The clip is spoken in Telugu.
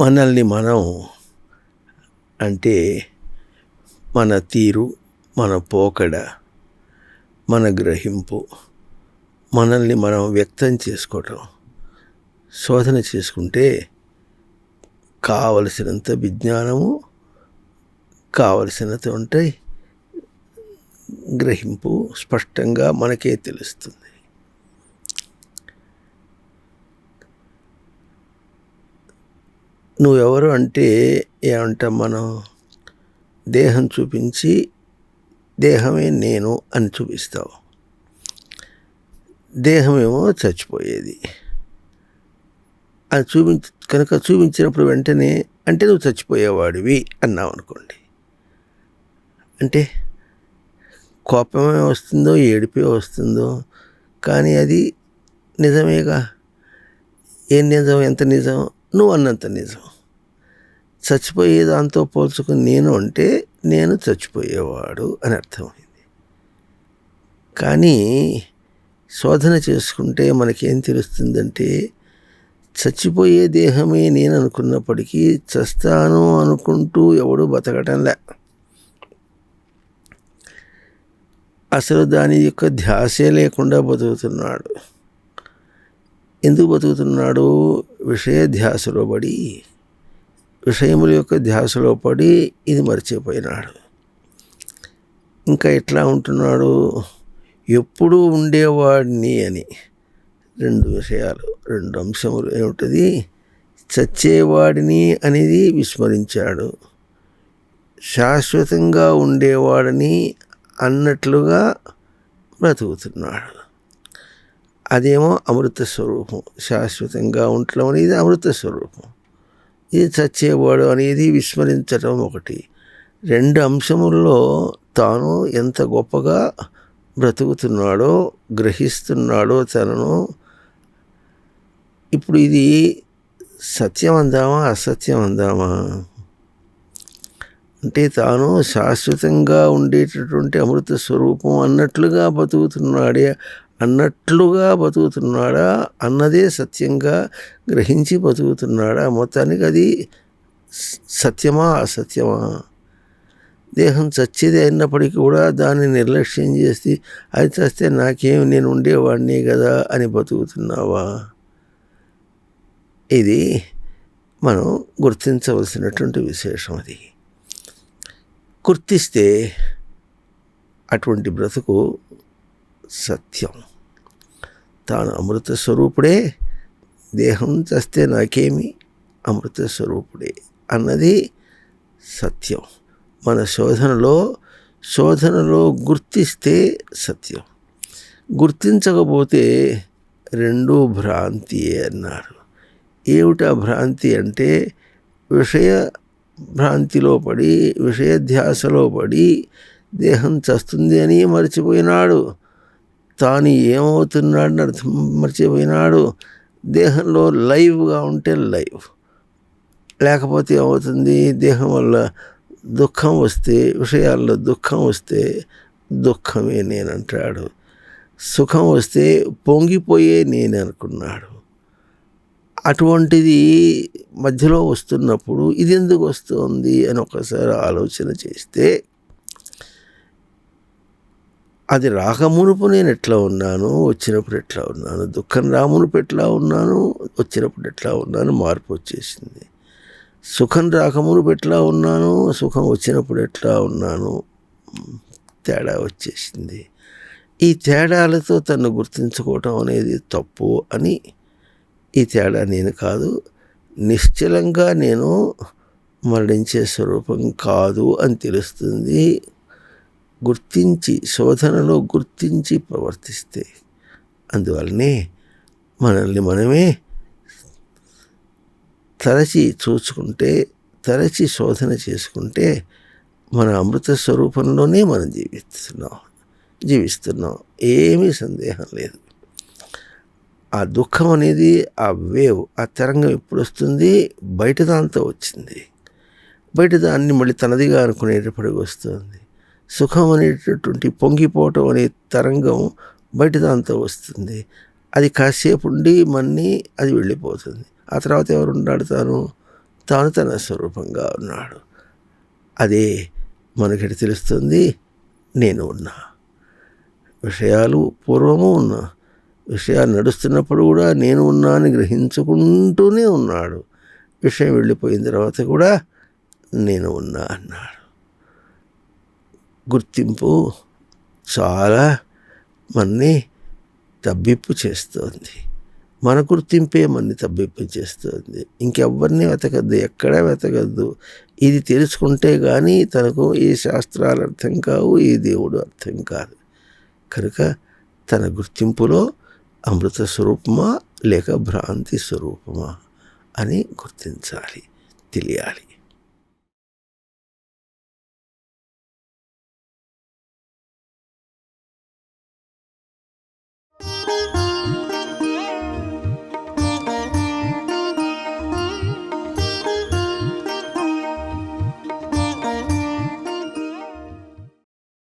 మనల్ని మనం అంటే మన తీరు మన పోకడ మన గ్రహింపు మనల్ని మనం వ్యక్తం చేసుకోవటం శోధన చేసుకుంటే కావలసినంత విజ్ఞానము కావలసినంత ఉంటాయి గ్రహింపు స్పష్టంగా మనకే తెలుస్తుంది. నువ్వెవరు అంటే ఏమంటాం మనం? దేహం చూపించి దేహమే నేను అని చూపిస్తావు. దేహమేమో చచ్చిపోయేది. అది చూపించ కనుక చూపించినప్పుడు వెంటనే అంటే నువ్వు చచ్చిపోయేవాడివి అన్నావు అనుకోండి. అంటే కోపమే వస్తుందో ఏడిపే వస్తుందో కానీ అది నిజమేగా? ఏం నిజం? ఎంత నిజం? నువ్వు అన్నంత నిజం. చచ్చిపోయే దాంతో పోల్చుకుని నేను అంటే నేను చచ్చిపోయేవాడు అని అర్థమైంది కానీ శోధన చేసుకుంటే మనకేం తెలుస్తుందంటే చచ్చిపోయే దేహమే నేను అనుకున్నప్పటికీ చస్తాను అనుకుంటూ ఎవడు బతకటంలే అసలు దాని యొక్క ధ్యాసే లేకుండా బతుకుతున్నాడు. ఎందుకు బతుకుతున్నాడు? విషయ ధ్యాసలో పడి విషయముల యొక్క ధ్యాసలో పడి ఇది మర్చిపోయినాడు. ఇంకా ఎట్లా ఉంటున్నాడు? ఎప్పుడూ ఉండేవాడిని అని. రెండు విషయాలు రెండు అంశములు ఏమిటది? చచ్చేవాడిని అనేది విస్మరించాడు. శాశ్వతంగా ఉండేవాడని అన్నట్లుగా బ్రతుకుతున్నాడు. అదేమో అమృత స్వరూపం. శాశ్వతంగా ఉండటం అనేది అమృత స్వరూపం. ఇది చచ్చేవాడు అనేది విస్మరించడం ఒకటి. రెండు అంశముల్లో తాను ఎంత గొప్పగా బ్రతుకుతున్నాడో గ్రహిస్తున్నాడో తనను ఇప్పుడు ఇది సత్యం అందామా అసత్యం అందామా అంటే తాను శాశ్వతంగా ఉండేటటువంటి అమృత స్వరూపం అన్నట్లుగా బతుకుతున్నాడే అన్నట్లుగా బతుకుతున్నాడా అన్నదే సత్యంగా గ్రహించి బతుకుతున్నాడా మొత్తానికి అది సత్యమా అసత్యమా? దేహం చచ్చేది అయినప్పటికీ కూడా దాన్ని నిర్లక్ష్యం చేసి అది చస్తే నాకేం నేను ఉండేవాడిని కదా అని బతుకుతున్నావా? ఇది మనం గుర్తించవలసినటువంటి విశేషం అది. గుర్తిస్తే అటువంటి బ్రతుకు సత్యం. తాను అమృత స్వరూపుడే దేహం చస్తే నాకేమి అమృత స్వరూపుడే అన్నది సత్యం. మన శోధనలో శోధనలో గుర్తిస్తే సత్యం. గుర్తించకపోతే రెండు భ్రాంతియే అన్నారు. ఏమిటా భ్రాంతి అంటే విషయ భ్రాంతిలో పడి విషయధ్యాసలో పడి దేహం చస్తుంది అని మర్చిపోయినాడు. తాను ఏమవుతున్నాడని అర్థం మర్చిపోయినాడు. దేహంలో లైవ్గా ఉంటే లైవ్. లేకపోతే ఏమవుతుంది? దేహం వల్ల దుఃఖం వస్తే విషయాల్లో దుఃఖం వస్తే దుఃఖమే నేనంటాడు. సుఖం వస్తే పొంగిపోయే నేను అనుకున్నాడు. అటువంటిది మధ్యలో వస్తున్నప్పుడు ఇది ఎందుకు వస్తుంది అని ఒకసారి ఆలోచన చేస్తే అది రాకమునుపు నేను ఎట్లా ఉన్నాను వచ్చినప్పుడు ఎట్లా ఉన్నాను దుఃఖం రామునుపు ఎట్లా ఉన్నాను వచ్చినప్పుడు ఎట్లా ఉన్నాను మార్పు వచ్చేసింది. సుఖం రాకమునుపు ఎట్లా ఉన్నాను సుఖం వచ్చినప్పుడు ఎట్లా ఉన్నాను తేడా వచ్చేసింది. ఈ తేడాలతో తను గుర్తించుకోవటం అనేది తప్పు అని ఈ తేడా నేను కాదు. నిశ్చలంగా నేను మరణించే స్వరూపం కాదు అని తెలుస్తుంది. గుర్తించి శోధనలో గుర్తించి ప్రవర్తిస్తే అందువల్లనే మనల్ని మనమే తరచి చూసుకుంటే తరచి శోధన చేసుకుంటే మన అమృత స్వరూపంలోనే మనం జీవిస్తున్నాం జీవిస్తున్నాం. ఏమీ సందేహం లేదు. ఆ దుఃఖం అనేది ఆ వేవ్ ఆ తరంగం ఎప్పుడు వస్తుంది బయట దాంతో వచ్చింది. బయట దాన్ని మళ్ళీ తనదిగా అనుకునేటప్పటికి వస్తుంది. సుఖం అనేటటువంటి పొంగిపోవటం అనే తరంగం బయట దాంతో వస్తుంది. అది కాసేపు ఉండి మన్ని అది వెళ్ళిపోతుంది. ఆ తర్వాత ఎవరు ఉన్నాడు తాను? తాను తన స్వరూపంగా ఉన్నాడు. అదే మనకి తెలుస్తుంది నేను ఉన్నా. విషయాలు పూర్వము ఉన్నా విషయాలు నడుస్తున్నప్పుడు కూడా నేను ఉన్నా అని గ్రహించుకుంటూనే ఉన్నాడు. విషయం వెళ్ళిపోయిన తర్వాత కూడా నేను ఉన్నా అన్నాడు. గుర్తింపు చాలా మన్ని తబ్బిప్పు చేస్తోంది. మన గుర్తింపే మన్ని తబ్బిప్పు చేస్తుంది. ఇంకెవ్వరిని వెతకద్దు ఎక్కడా వెతకద్దు. ఇది తెలుసుకుంటే కానీ తనకు ఏ శాస్త్రాలు అర్థం కావు ఏ దేవుడు అర్థం కాదు. కనుక తన గుర్తింపులో అమృత స్వరూపమా లేక భ్రాంతి స్వరూపమా అని గుర్తించాలి తెలియాలి